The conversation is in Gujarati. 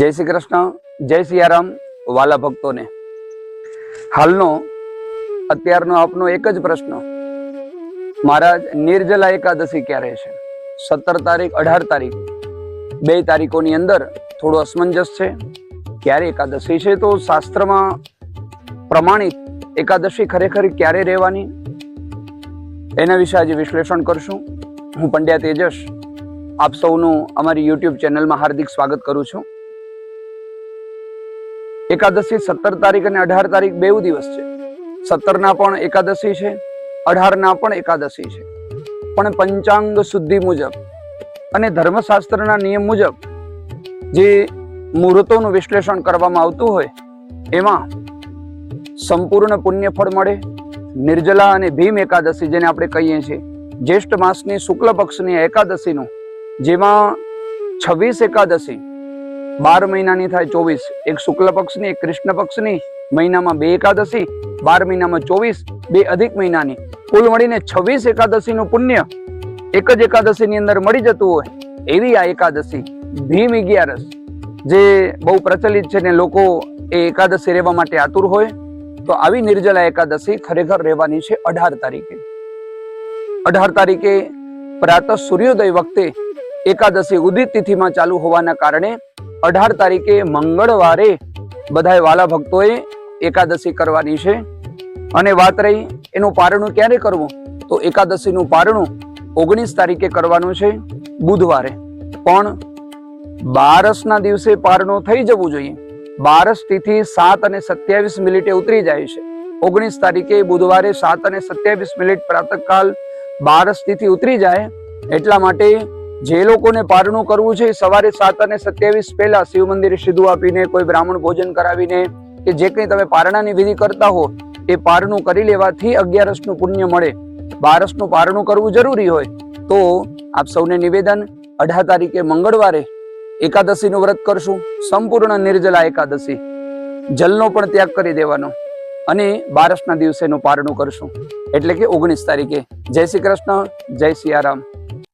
જય શ્રી કૃષ્ણ, જય સિયારામ વાલા ભક્તોને. હાલનો, અત્યારનો આપનો એક જ પ્રશ્ન. મહારાજ, નિર્જલા એકાદશી ક્યારે છે? સત્તર તારીખ, અઢાર તારીખ, બે તારીખોની અંદર થોડું અસમંજસ છે. ક્યારે એકાદશી છે તો શાસ્ત્રમાં પ્રમાણિત એકાદશી ખરેખર ક્યારે રહેવાની? એના વિશે આજે વિશ્લેષણ કરશું. હું પંડ્યા તેજસ, આપ સૌનું અમારી યુટ્યુબ ચેનલમાં હાર્દિક સ્વાગત કરું છું. એકાદશી સત્તર તારીખ અને અઢાર તારીખ બે દિવસ છે. સત્તરના પણ એકાદશી છે, અઢારના પણ એકાદશી છે. પણ પંચાંગ શુદ્ધિ મુજબ અને ધર્મશાસ્ત્રના નિયમ મુજબ જે મુહૂર્તોનું વિશ્લેષણ કરવામાં આવતું હોય, એમાં સંપૂર્ણ પુણ્યફળ મળે. નિર્જલા અને ભીમ એકાદશી જેને આપણે કહીએ છીએ, જ્યેષ્ઠ માસની શુક્લ પક્ષની એકાદશીનું, જેમાં છવ્વીસ એકાદશી બાર મહિનાની થાય ચોવીસ. એક શુક્લ પક્ષની, એક કૃષ્ણ પક્ષની, મહિનામાં બે એકાદશી, બાર મહિનામાં ચોવીસ, બે અધિક મહિનાની. કુલ મળીને છવ્વીસ એકાદશીનું પુણ્ય. એક જ એકાદશીની અંદર મળી જતું હોય એવી આ એકાદશી, ભીમ અગિયારસ. જે બહુ પ્રચલિત છે ને લોકો એ એકાદશી રહેવા માટે આતુર હોય, તો આવી નિર્જલા એકાદશી ખરેખર રહેવાની છે અઢાર તારીખે. અઢાર તારીખે પ્રાતઃ સૂર્યોદય વખતે એકાદશી ઉદિત તિથિમાં ચાલુ હોવાના કારણે અઢાર તારીખે મંગળવારે બધાય વાલા ભક્તોએ એકાદશી કરવાની છે. અને વાત રહી એનું પારણું ક્યારે કરવું? તો એકાદશીનું પારણું ઓગણીસ તારીખે કરવાનું છે, બુધવારે. પણ બારસના દિવસે પારણું થઈ જવું જોઈએ. બારસ તિથિ સાત અને સત્યાવીસ મિનિટે ઉતરી જાય છે. ઓગણીસ તારીખે બુધવારે સાત અને સત્યાવીસ મિનિટ પ્રાતઃકાલ બારસ તિથિ ઉતરી જાય, એટલા માટે જે લોકોને પારણું કરવું છે, સવારે સાત અને સત્યાવીસ પહેલા શિવ મંદિરે સીધું આપીને કોઈ બ્રાહ્મણ ભોજન કરાવીને કે જે કંઈ તમે પારણાની વિધિ કરતા હો, એ પારણું કરી લેવાથી અગિયારસનું પુણ્ય મળે. બારસનું પારણું કરવું જરૂરી હોય. તો આપ સૌને નિવેદન, અઢાર તારીખે મંગળવારે એકાદશીનું વ્રત કરશું. સંપૂર્ણ નિર્જલા એકાદશી. જલનો પણ ત્યાગ કરી દેવાનો. અને બારસના દિવસેનું પારણું કરશું. એટલે કે ઓગણીસ તારીખે. જય શ્રી કૃષ્ણ, જય સિયારામ.